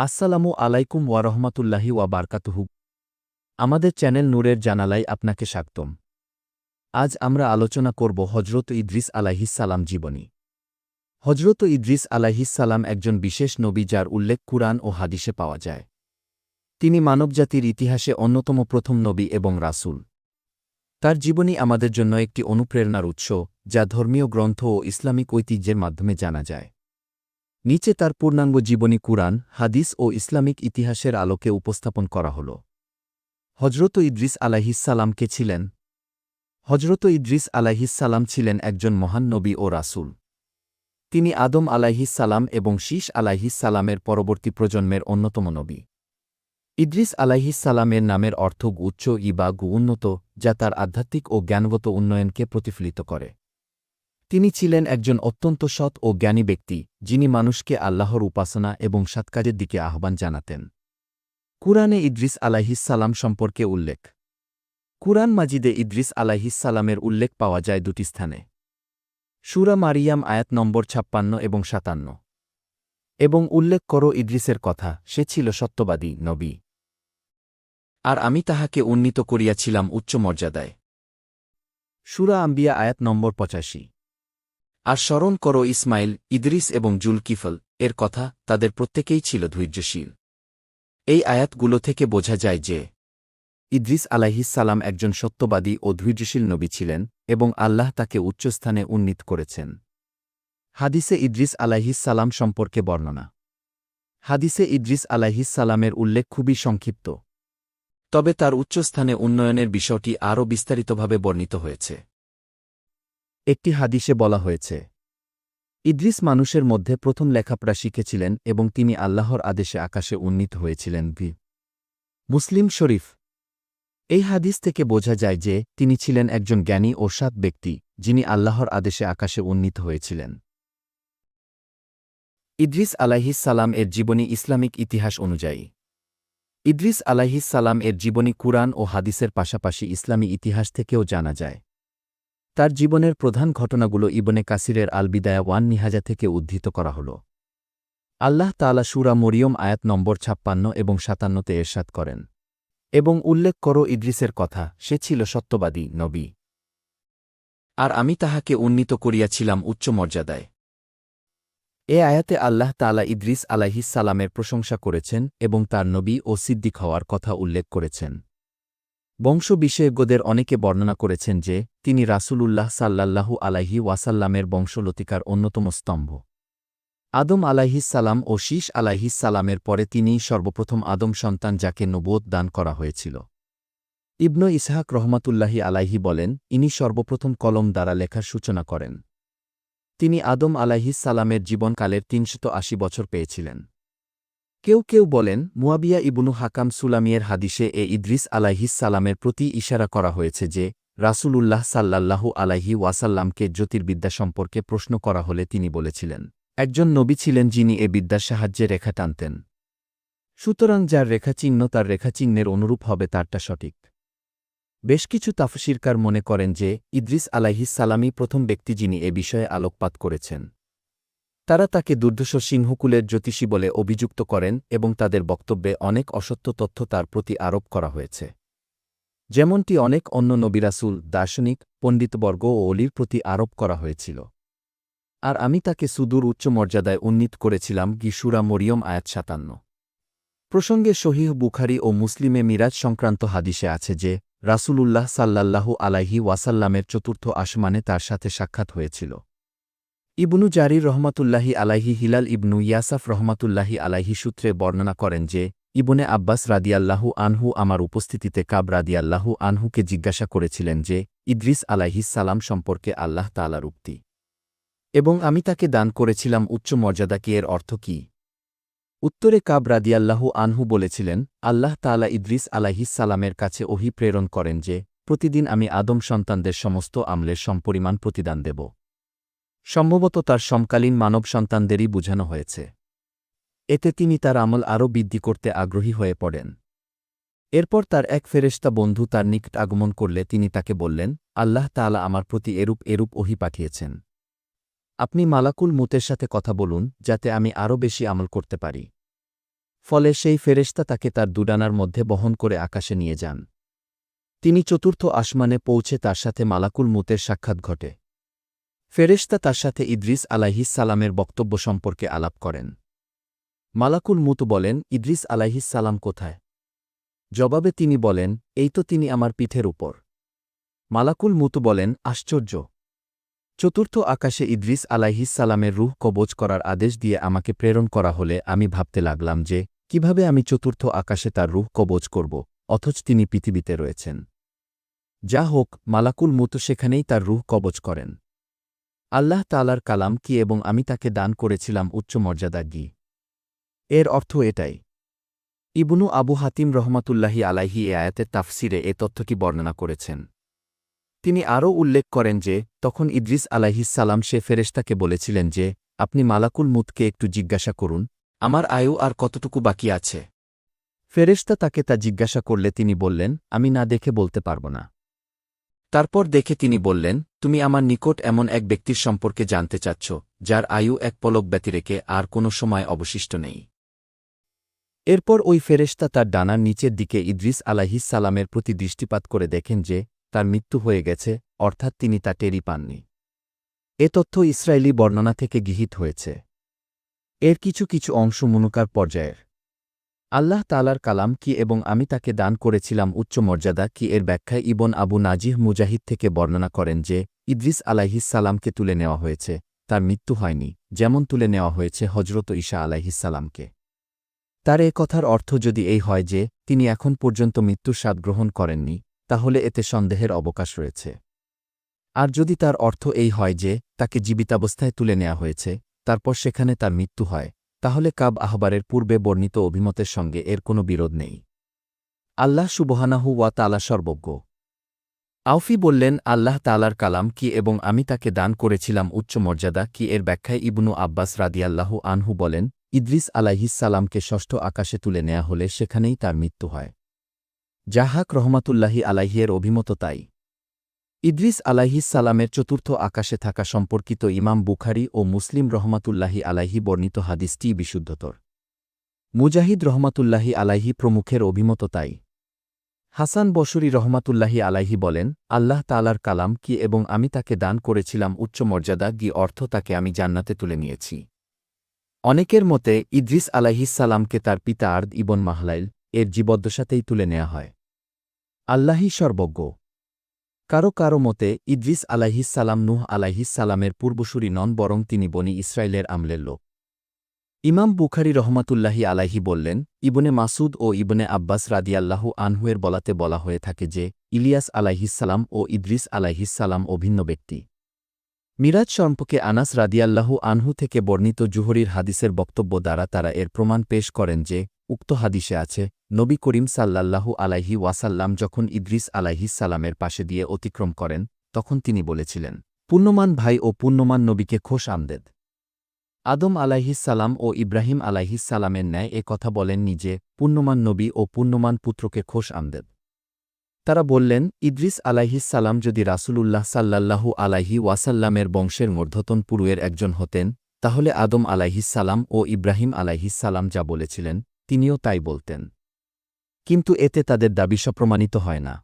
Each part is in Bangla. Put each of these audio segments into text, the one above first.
আসসালামু আলাইকুম ওয়ারহমাতুল্লাহি ওয়া বারকাতুহু। আমাদের চ্যানেল নূরের জানালায় আপনাকে স্বাগতম। আজ আমরা আলোচনা করব হজরত ইদ্রিস আলাহিসাল্লাম জীবনী। হজরত ইদ্রিস আলাহিসাল্লাম একজন বিশেষ নবী যার উল্লেখ কুরআন ও হাদিসে পাওয়া যায়। তিনি মানবজাতির ইতিহাসে অন্যতম প্রথম নবী এবং রাসূল। তার জীবনী আমাদের জন্য একটি অনুপ্রেরণার উৎস যা ধর্মীয় গ্রন্থ ও ইসলামিক ঐতিহ্যের মাধ্যমে জানা যায়। নিচে তার পূর্ণাঙ্গ জীবনী কুরআন, হাদিস ও ইসলামিক ইতিহাসের আলোকে উপস্থাপন করা হল। হজরত ইদ্রিস আলাহিসাল্লাম কে ছিলেন? হজরত ইদ্রিস আলাহিসাল্লাম ছিলেন একজন মহান নবী ও রাসূল। তিনি আদম আলাহিসাল্লাম এবং শীষ আলাহিসাল্লামের পরবর্তী প্রজন্মের অন্যতম নবী। ইদ্রিস আলাহিসাল্লামের নামের অর্থ উচ্চ ইবা, গু, উন্নত, যা তার আধ্যাত্মিক ও জ্ঞানগত উন্নয়নকে প্রতিফলিত করে। তিনি ছিলেন একজন অত্যন্ত সৎ ও জ্ঞানী ব্যক্তি, যিনি মানুষকে আল্লাহর উপাসনা এবং সৎকাজের দিকে আহ্বান জানাতেন। কুরআনে ইদ্রিস আলাহিসাল্লাম সম্পর্কে উল্লেখ। কুরআন মাজিদে ইদ্রিস আলাহিসাল্লামের উল্লেখ পাওয়া যায় দুটি স্থানে। সুরা মারিয়াম আয়াত নম্বর ছাপ্পান্ন এবং সাতান্ন। এবং উল্লেখ করো ইদ্রিসের কথা, সে ছিল সত্যবাদী নবী। আর আমি তাহাকে উন্নীত করিয়াছিলাম উচ্চ মর্যাদায়। সুরা আম্বিয়া আয়াত নম্বর পঁচাশি। আর স্মরণ করো ইসমাইল, ইদ্রিস এবং জুলকিফল, এর কথা তাদের প্রত্যেকেই ছিল ধৈর্যশীল। এই আয়াতগুলো থেকে বোঝা যায় যে ইদ্রিস আলাহিসাল্লাম একজন সত্যবাদী ও ধৈর্যশীল নবী ছিলেন এবং আল্লাহ তাকে উচ্চস্থানে উন্নীত করেছেন। হাদিসে ইদ্রিস আলাহিসাল্লাম সম্পর্কে বর্ণনা। হাদিসে ইদ্রিস আলাহিসাল্লামের উল্লেখ খুবই সংক্ষিপ্ত। তবে তার উচ্চস্থানে উন্নয়নের বিষয়টি আরও বিস্তারিতভাবে বর্ণিত হয়েছে। একটি হাদিসে বলা হয়েছে, ইদ্রিস মানুষের মধ্যে প্রথম লেখাপড়া শিখেছিলেন এবং তিনি আল্লাহর আদেশে আকাশে উন্নীত হয়েছিলেন ভি মুসলিম শরীফ। এই হাদিস থেকে বোঝা যায় যে তিনি ছিলেন একজন জ্ঞানী ও সৎ ব্যক্তি, যিনি আল্লাহর আদেশে আকাশে উন্নীত হয়েছিলেন। ইদ্রিস আলাহিসাল্লাম এর জীবনী ইসলামিক ইতিহাস অনুযায়ী। ইদ্রিস আলাহিসাল্লাম এর জীবনী কুরআন ও হাদিসের পাশাপাশি ইসলামী ইতিহাস থেকেও জানা যায়। তার জীবনের প্রধান ঘটনাগুলো ইবনে কাসিরের আলবিদায়া ওয়ান নিহাজা থেকে উদ্ধৃত করা হল। আল্লাহ তালা সুরা মরিয়ম আয়াত নম্বর ছাপ্পান্ন এবং সাতান্নতে এরশাদ করেন। এবং উল্লেখ করো ইদ্রিসের কথা, সে ছিল সত্যবাদী নবী। আর আমি তাহাকে উন্নীত করিয়াছিলাম উচ্চ মর্যাদায়। এ আয়াতে আল্লাহ তালা ইদ্রিস আলাহিসাল্লামের প্রশংসা করেছেন এবং তার নবী ও সিদ্দিক হওয়ার কথা উল্লেখ করেছেন। বংশ বিশেষজ্ঞদের অনেকে বর্ণনা করেছেন যে, তিনি রাসূলুল্লাহ সাল্লাল্লাহু আলাইহি ওয়াসাল্লামের বংশলতিকার অন্যতম স্তম্ভ। আদম আলাইহিসাল্লাম ও শীষ আলাইহিসাল্লামের পরে তিনিই সর্বপ্রথম আদম সন্তান যাকে নবোধ দান করা হয়েছিল। ইবন ইসহাক রহমাতুল্লাহি আলাইহি বলেন, ইনি সর্বপ্রথম কলম দ্বারা লেখার সূচনা করেন। তিনি আদম আলাইহিসাল্লামের জীবনকালের তিনশত আশি বছর পেয়েছিলেন। কেউ কেউ বলেন, মুয়াবিয়া ইবনু হাকাম সুলামিয়ের হাদিসে এ ইদ্রিস আলাইহিসালামের প্রতি ইশারা করা হয়েছে যে, রাসূলুল্লাহ সাল্লাল্লাহু আলাইহি ওয়াসাল্লামকে জ্যোতির্বিদ্যা সম্পর্কে প্রশ্ন করা হলে তিনি বলেছিলেন, একজন নবী ছিলেন যিনি এ বিদ্যার সাহায্যে রেখা টানতেন। সুতরাং যার রেখাচিহ্ন তার রেখাচিহ্নের অনুরূপ হবে তারটা সঠিক। বেশ কিছু তাফসিরকার মনে করেন যে, ইদ্রিস আলাইহিসালামই প্রথম ব্যক্তি যিনি এ বিষয়ে আলোকপাত করেছেন। তারা তাকে দুর্ধষ সিংহকুলের জ্যোতিষী বলে অভিযুক্ত করেন এবং তাদের বক্তব্যে অনেক অসত্য তথ্য তার প্রতি আরোপ করা হয়েছে। যেমনটি অনেক অন্য নবিরাসুল, দার্শনিক, পণ্ডিতবর্গ ও অলির প্রতি আরোপ করা হয়েছিল। আর আমি তাকে সুদূর উচ্চ মর্যাদায় উন্নীত করেছিলাম গিসুরা মরিয়ম আয়াত সাতান্ন। প্রসঙ্গে শহীহ বুখারি ও মুসলিমে মিরাজ সংক্রান্ত হাদিসে আছে যে, রাসূলুল্লাহ সাল্লাল্লাহু আলাইহি ওয়াসাল্লামের চতুর্থ আসমানে তার সাথে সাক্ষাৎ হয়েছিল। ইবনু জারির রহমাতুল্লাহি আলাইহি হিলাল ইবনু ইয়াসাফ রহমাতুল্লাহি আলাহি সূত্রে বর্ণনা করেন যে, ইবনে আব্বাস রাদিয়াল্লাহু আনহু আমার উপস্থিতিতে কাব রাদিয়াল্লাহু আনহুকে জিজ্ঞাসা করেছিলেন যে, ইদ্রিস আলাইহিস সালাম সম্পর্কে আল্লাহ তালার উক্তি। এবং আমি তাকে দান করেছিলাম উচ্চ মর্যাদা কি এর অর্থ কি? উত্তরে কাব রাদিয়াল্লাহু আনহু বলেছিলেন, আল্লাহ তালা ইদ্রিস আলাইহিস সালামের কাছে ওহি প্রেরণ করেন যে, প্রতিদিন আমি আদম সন্তানদের সমস্ত আমলের সমপরিমাণ প্রতিদান দেব। সম্ভবত তার সমকালীন মানব সন্তানদেরই বুঝানো হয়েছে। এতে তিনি তার আমল আরও বৃদ্ধি করতে আগ্রহী হয়ে পড়েন। এরপর তার এক ফেরেস্তা বন্ধু তার নিকট আগমন করলে তিনি তাকে বললেন, আল্লাহ তাআলা আমার প্রতি এরূপ এরূপ ওহি পাঠিয়েছেন। আপনি মালাকুল মুতের সাথে কথা বলুন, যাতে আমি আরও বেশি আমল করতে পারি। ফলে সেই ফেরেশতা তাকে তার দুডানার মধ্যে বহন করে আকাশে নিয়ে যান। তিনি চতুর্থ আসমানে পৌঁছে তার সাথে মালাকুল মুতের সাক্ষাৎ ঘটে। ফেরেশতা তার সাথে ইদ্রিস সালামের বক্তব্য সম্পর্কে আলাপ করেন। মালাকুল মুত বলেন, ইদ্রিস সালাম কোথায়? জবাবে তিনি বলেন, এই তো তিনি আমার পিঠের উপর। মালাকুল মুত বলেন, আশ্চর্য! চতুর্থ আকাশে ইদ্রিস সালামের রুহ কবজ করার আদেশ দিয়ে আমাকে প্রেরণ করা হলে আমি ভাবতে লাগলাম যে, কীভাবে আমি চতুর্থ আকাশে তার রুহ কবজ করব, অথচ তিনি পৃথিবীতে রয়েছেন। যা হোক, মালাকুল মুত সেখানেই তার রুহ কবজ করেন। আল্লাহ তালার কালাম কি এবং আমি তাকে দান করেছিলাম উচ্চ মর্যাদা গি এর অর্থ এটাই। ইবনু আবু হাতিম রহমাতুল্লাহি আলাহি এ আয়াতের তাফসিরে এ তথ্যটি বর্ণনা করেছেন? তিনি আরও উল্লেখ করেন যে, তখন ইদ্রিস আলাইহিসালাম সে ফেরেশতাকে বলেছিলেন যে, আপনি মালাকুল মুতকে একটু জিজ্ঞাসা করুন, আমার আয়ু আর কতটুকু বাকি আছে? ফেরেশতা তাকে তা জিজ্ঞাসা করলে তিনি বললেন, আমি না দেখে বলতে পারব না। তারপর দেখে তিনি বললেন তুমি আমার নিকট এমন এক ব্যক্তির সম্পর্কে জানতে চাচ্ছ, যার আয়ু এক পলক ব্যতিরেকে আর কোনো সময় অবশিষ্ট নেই। এরপর ওই ফেরেশতা তার ডানার নিচের দিকে ইদ্রিস আলাহিসালামের প্রতি দৃষ্টিপাত করে দেখেন যে, তার মৃত্যু হয়ে গেছে, অর্থাৎ তিনি তা টেরি পাননি। এ তথ্য ইসরায়েলি বর্ণনা থেকে গৃহীত হয়েছে। এর কিছু কিছু অংশ মুনুকার পর্যায়ের। আল্লাহ তালার কালাম কি এবং আমি তাকে দান করেছিলাম উচ্চ মর্যাদা কি এর ব্যাখ্যায় ইবন আবু নাজিহ মুজাহিদ থেকে বর্ণনা করেন যে, ইদ্রিস আলাইহিসালামকে তুলে নেওয়া হয়েছে, তার মৃত্যু হয়নি, যেমন তুলে নেওয়া হয়েছে হজরত ঈশা আলাইহিসালামকে তার এ কথার অর্থ যদি এই হয় যে, তিনি এখন পর্যন্ত মৃত্যুর স্বাদ গ্রহণ করেননি, তাহলে এতে সন্দেহের অবকাশ রয়েছে। আর যদি তার অর্থ এই হয় যে, তাকে জীবিতাবস্থায় তুলে নেওয়া হয়েছে, তারপর সেখানে তার মৃত্যু হয় তাহলে কাব আহবারের পূর্বে বর্ণিত অভিমতের সঙ্গে এর কোনো বিরোধ নেই। আল্লাহ সুবহানাহু ওয়া তালা সর্বজ্ঞ। আউফি বললেন, আল্লাহ তালার কালাম কি এবং আমি তাকে দান করেছিলাম উচ্চ মর্যাদা কি এর ব্যাখ্যায় ইবনু আব্বাস রাদিয়াল্লাহু আনহু বলেন, ইদ্রিস আলাইহিসালামকে ষষ্ঠ আকাশে তুলে নেয়া হলে সেখানেই তার মৃত্যু হয়। জাহাক রহমাতুল্লাহি আলাইহিয়ের অভিমত তাই। ইদ্রিস আলাইহিসালামের চতুর্থ আকাশে থাকা সম্পর্কিত ইমাম বুখারি ও মুসলিম রহমাতুল্লাহি আলাহি বর্ণিত হাদিসটি বিশুদ্ধতর। মুজাহিদ রহমাতুল্লাহি আলাহি প্রমুখের অভিমত তাই। হাসান বসরি রহমাতুল্লাহি আলাহি বলেন, আল্লাহ তালার কালাম কি এবং আমি তাকে দান করেছিলাম উচ্চ মর্যাদা গি অর্থ তাকে আমি জান্নাতে তুলে নিয়েছি? অনেকের মতে, ইদ্রিস আলাইহিসালামকে তার পিতা আর্দ ইবন মাহলাইল এর জীবদ্দশাতেই তুলে নেওয়া হয়। আল্লাহি সর্বজ্ঞ। কারও কারও মতে, ইদ্রিস আলাইহিসালাম নুহ আলাইহিসালামের পূর্বসূরি নন বরং তিনি বনি ইসরায়েলের আমলের লোক। ইমাম বুখারি রহমাতুল্লাহি আলাইহি বললেন, ইবনে মাসুদ ও ইবনে আব্বাস রাদিয়াল্লাহু আনহুয়ের বলাতে বলা হয়ে থাকে যে, ইলিয়াস আলাইহিসালাম ও ইদ্রিস আলাইহিসালাম অভিন্ন ব্যক্তি। মিরাজ সম্পর্কে আনাস রাদিয়াল্লাহু আনহু থেকে বর্ণিত জুহরির হাদিসের বক্তব্য দ্বারা তারা এর প্রমাণ পেশ করেন যে, উক্ত হাদিসে আছে নবী করিম সাল্লাল্লাহু আলাইহি ওয়াসাল্লাম যখন ইদ্রিস আলাইহিসালামের পাশে দিয়ে অতিক্রম করেন, তখন তিনি বলেছিলেন, পুণ্যমান ভাই ও পুণ্যমান নবীকে খোশ আমদেদ। আদম আলাইহিসালাম ও ইব্রাহিম আলাইহিসালামের ন্যায় এ কথা বলেন নিজে পুণ্যমান নবী ও পুণ্যমান পুত্রকে খোশ আমদেদ। তারা বললেন, ইদ্রিস আলাইহিসালাম যদি রাসূলুল্লাহ সাল্লাল্লাহু আলাইহি ওয়াসাল্লামের বংশের মূর্ধতন পুরুয়ের একজন হতেন, তাহলে আদম আলাইহিসালাম ও ইব্রাহিম আলাইহিসালাম যা বলেছিলেন, তিনিও তাই বলতেন। কিন্তু এতে তাদের দাবি প্রমাণিত হয় না।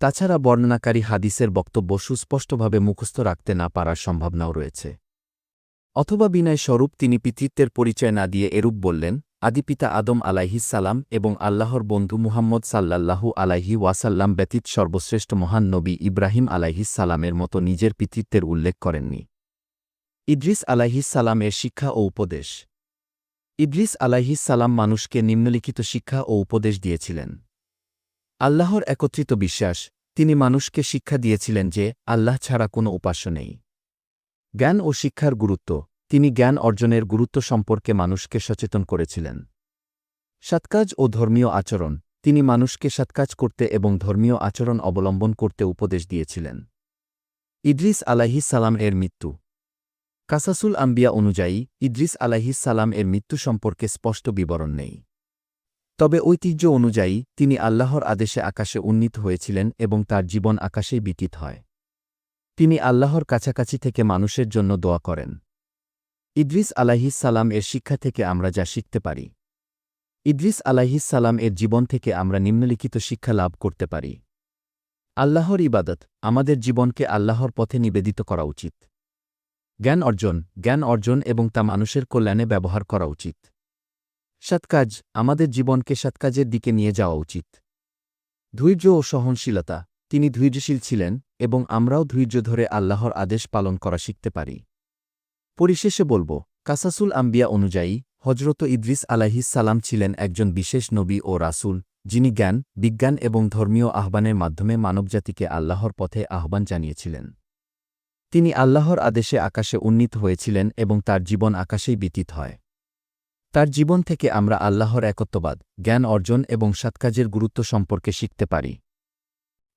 তাছাড়া বর্ণনাকারী হাদিসের বক্তব্য সুস্পষ্টভাবে মুখস্থ রাখতে না পারার সম্ভাবনাও রয়েছে। অথবা বিনয় স্বরূপ তিনি পিতৃত্বের পরিচয় না দিয়ে এরূপ বললেন আদিপিতা আদম আলাইহিসালাম এবং আল্লাহর বন্ধু মুহাম্মদ সাল্লাল্লাহু আলাইহি ওয়াসাল্লাম ব্যতীত সর্বশ্রেষ্ঠ মহান নবী ইব্রাহিম আলাইহিসালামের মতো নিজের পিতৃত্বের উল্লেখ করেননি। ইদ্রিস আলাইহিসালামের শিক্ষা ও উপদেশ ইদ্রিস আলাইহিসালাম মানুষকে নিম্নলিখিত শিক্ষা ও উপদেশ দিয়েছিলেন। আল্লাহর একত্রিত বিশ্বাস, তিনি মানুষকে শিক্ষা দিয়েছিলেন যে আল্লাহ ছাড়া কোনো উপাস্য নেই। জ্ঞান ও শিক্ষার গুরুত্ব, তিনি জ্ঞান অর্জনের গুরুত্ব সম্পর্কে মানুষকে সচেতন করেছিলেন। সৎকাজ ও ধর্মীয় আচরণ, তিনি মানুষকে সৎকাজ করতে এবং ধর্মীয় আচরণ অবলম্বন করতে উপদেশ দিয়েছিলেন। ইদ্রিস আলাহি সালাম এর মৃত্যু কাসাসুল আম্বিয়া অনুযায়ী, ইদ্রিস আলাহিসাল্লাম এর মৃত্যু সম্পর্কে স্পষ্ট বিবরণ নেই। তবে ঐতিহ্য অনুযায়ী, তিনি আল্লাহর আদেশে আকাশে উন্নীত হয়েছিলেন এবং তার জীবন আকাশেই বিটিত হয়। তিনি আল্লাহর কাছাকাছি থেকে মানুষের জন্য দোয়া করেন। ইদ্রিস আলাহিসাল্লাম এর শিক্ষা থেকে আমরা যা শিখতে পারি। ইদ্রিস সালাম এর জীবন থেকে আমরা নিম্নলিখিত শিক্ষা লাভ করতে পারি। আল্লাহর ইবাদত আমাদের জীবনকে আল্লাহর পথে নিবেদিত করা উচিত। জ্ঞান অর্জন জ্ঞান অর্জন এবং তা মানুষের কল্যাণে ব্যবহার করা উচিত। সৎকাজ, আমাদের জীবনকে সৎকাজের দিকে নিয়ে যাওয়া উচিত। ধৈর্য ও সহনশীলতা, তিনি ধৈর্যশীল ছিলেন এবং আমরাও ধৈর্য ধরে আল্লাহর আদেশ পালন করা শিখতে পারি। পরিশেষে বলব, কাসাসুল আম্বিয়া অনুযায়ী হজরত ইদ্রিস সালাম ছিলেন একজন বিশেষ নবী ও রাসূল, যিনি জ্ঞান, বিজ্ঞান এবং ধর্মীয় আহ্বানের মাধ্যমে মানবজাতিকে আল্লাহর পথে আহ্বান জানিয়েছিলেন। তিনি আল্লাহর আদেশে আকাশে উন্নীত হয়েছিলেন এবং তার জীবন আকাশেই ব্যতীত হয়। তার জীবন থেকে আমরা আল্লাহর একত্ববাদ, জ্ঞান অর্জন এবং সৎকাজের গুরুত্ব সম্পর্কে শিখতে পারি।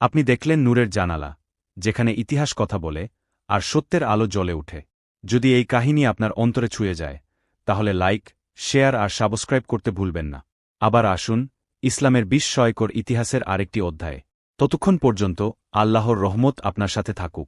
আপনি দেখলেন নূরের জানালা, যেখানে ইতিহাস কথা বলে, আর সত্যের আলো জ্বলে উঠে যদি এই কাহিনী আপনার অন্তরে ছুঁয়ে যায়, তাহলে লাইক, শেয়ার আর সাবস্ক্রাইব করতে ভুলবেন না। আবার আসুন ইসলামের বিস্ময়কর ইতিহাসের আরেকটি অধ্যায়ে। ততক্ষণ পর্যন্ত আল্লাহর রহমত আপনার সাথে থাকুক।